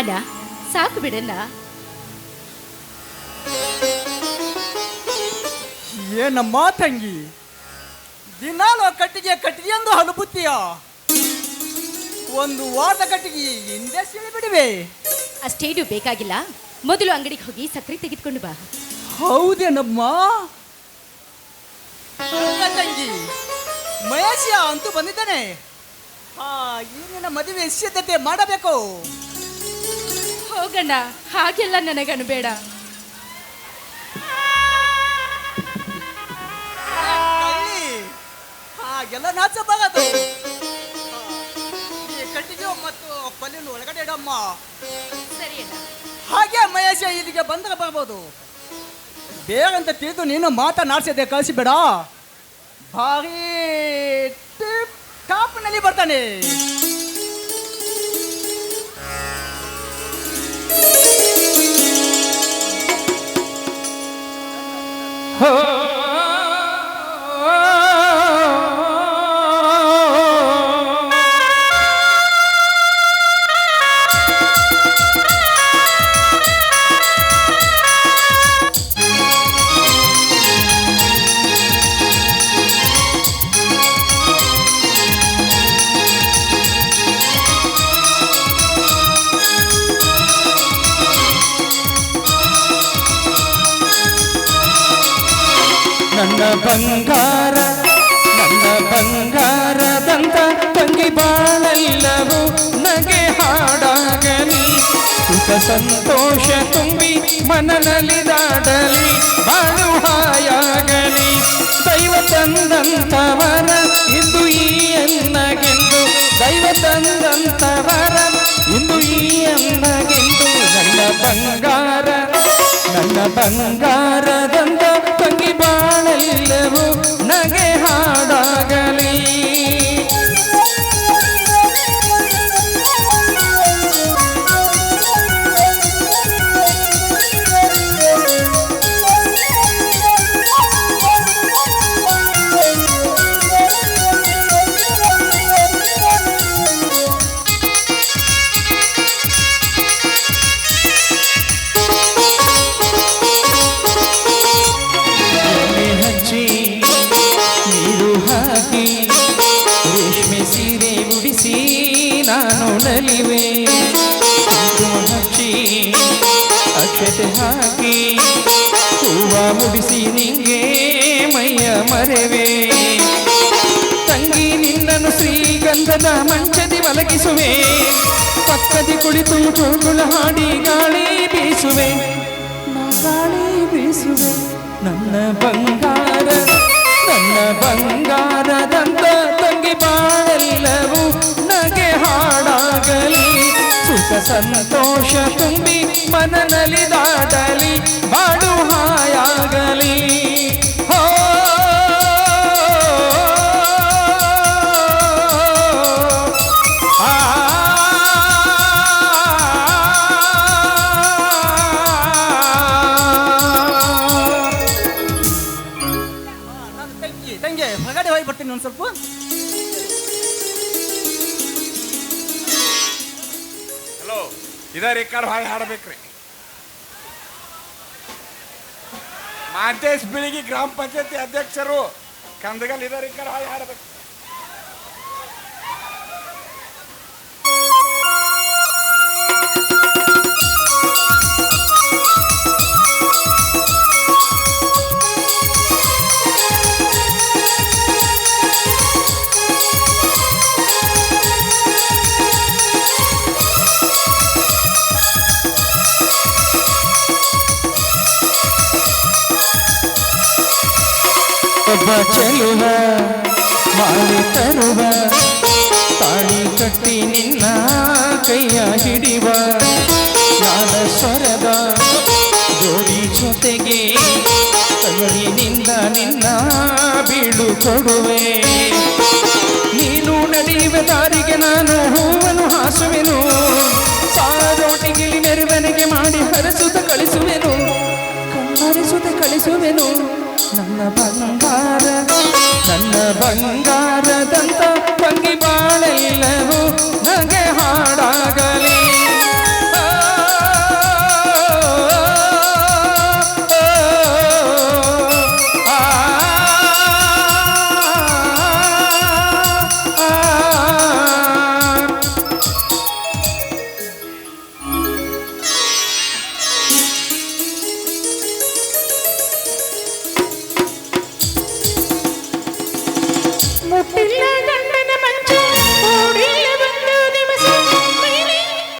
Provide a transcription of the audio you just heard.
ಅಣ್ಣ ಸಾಕು ಬಿಡಲ್ಲ ಏನಮ್ಮ ತಂಗಿ? ದಿನಾಲು ಕಟ್ಟಿಗೆ ಕಟ್ಟಿಗೆ ಎಂದು ಹಲಬುತ್ತೀಯ? ಒಂದು ವಾರದ ಕಟ್ಟಿಗೆ ಹಿಂದೆ ಸಿಳಿ ಬಿಡುವೆ ಅಷ್ಟೇನು ಬೇಕಾಗಿಲ್ಲ. ಮೊದಲು ಅಂಗಡಿಗೆ ಹೋಗಿ ಸಕ್ಕರೆ ತೆಗೆದುಕೊಂಡು ಬಾ. ಹೌದೇನಮ್ಮ? ತಂಗಿ? ಮಹೇಶ ಅಂತೂ ಬಂದಿದ್ದಾನೆ. ಹಾ ಈಗಿನ ಮದುವೆ ಸಿದ್ಧತೆ ಮಾಡಬೇಕು? ಹೋಗಣ್ಣ. ಹಾಗೆಲ್ಲ ನನಗನ್ಬೇಡ ಬೇಡ. ಹಾಗೆಲ್ಲ ನಾಚ ಈ ಕಟ್ಟಿಗೆ ಮತ್ತು ಪಲ್ಲಿನ ಒಳಗಡೆ ಇಡಮ್ಮ. ಸರಿ ಹಾಗೆ ಮಹೇಶ ಇಲ್ಲಿಗೆ ಬಂದರೆ ಬರ್ಬೋದು. ಬೇಗಂತ ತಿಳಿದು ನೀನು ಮಾತನಾಡ್ಸಿದೆ ಕಳಿಸಿಬೇಡ. ಭಾರಿ ಟಿಪ್ ಟಾಪ್ನಲ್ಲಿ ಬರ್ತಾನೆ. Oh. ನನ್ನ ಬಂಗಾರ, ನನ್ನ ಬಂಗಾರದಂತ ತಂಗಿ ಬಾಳೆಲ್ಲವೂ ನಗೆ ಹಾಡಾಗಲಿ. ಸುಖ ಸಂತೋಷ ತುಂಬಿ ಮನನಲಿದಾಡಲಿ ಬಾಳು ಹಾಯಾಗಲಿ. ದೈವ ತಂದಂತವರ ಇಂದು ಈ ಅನ್ನಗೆಂದು ದೈವ ತಂದಂತವರ ಇಂದು ಈ ಅನ್ನಗೆಂದು ನನ್ನ ಬಂಗಾರ, ನನ್ನ ಬಂಗಾರದಂತ ನಾನು ನಲಿವೆ. ಕುಂಕುಮ ಹಚ್ಚಿ ಅಕ್ಷತೆ ಹಾಕಿ ಹೂವ ಮುಡಿಸಿ ನಿಂಗೆ ಮೈಯ ಮರೆವೆ. ತಂಗಿ ನಿನ್ನನು ಶ್ರೀಗಂಧದ ಮಂಚದಿ ಮಲಗಿಸುವೆ. ಪಕ್ಕದಿ ಕುಳಿತು ಜೋಗುಳ ಹಾಡಿ ಗಾಳಿ ಬೀಸುವೆ. ಗಾಳಿ ಬೀಸುವೆ. ನನ್ನ ಬಂಗಾರ, ನನ್ನ ಬಂಗಾರದಂತ ತಂಗಿ ಬಾಳೆಲ್ಲವೂ ನಗೆ ಹಾಡಾಗಲಿ ಸುಖ ಸಂತೋಷ ತುಂಬಿ ಮನನಲಿದಾಡಲಿ ಬಾಳು ಹಾಯಾಗಲಿ ಹೋ ನಾನು ತಂಗಿ ಹೊರಗಡೆ ಹೋಗಿ ಬರ್ತೀನಿ ಸ್ವಲ್ಪ ಹಲೋ ಇದ ರೆಕಾರ್ಡ್ ಭಾಳ ಹಾಡಬೇಕ್ರಿ. ಮಾಂತೇಶ್ ಬಿಳಿಗಿ ಗ್ರಾಮ ಪಂಚಾಯತಿ ಅಧ್ಯಕ್ಷರು ಕಂದಗಲ್ ಇದೇ ರೆಕಾರ್ಡ್ ಭಾಳ ಹಾಡಬೇಕು. ಚೆಲುವ ಮಾಡಿ ತರುವ, ತಾಳಿ ಕಟ್ಟಿ ನಿನ್ನ ಕೈಯ ಹಿಡಿವ ನಾದ ಸ್ವರದ ಜೋಡಿ ಜೊತೆಗೆ ತಗಲಿನಿಂದ ನಿನ್ನ ಬೀಳು ಕೊಡುವೆ. ನೀನು ನಡೆಯುವ ದಾರಿಗೆ ನಾನು ಹೂವನ್ನು ಹಾಸುವೆನು. ಸಾರೋಟಿಗಿಲಿ ಮೆರವಣಿಗೆ ಮಾಡಿ ಹರಸುತ್ತ ಕಳಿಸುವೆನು. ಕಣ್ಣರಿಸುತ್ತ ಕಳಿಸುವೆನು. ನನ್ನ ಬಂಗಾರ ನನ್ನ ಬಂಗಾರದಂತ ಬಾಳೆಲ್ಲವೂ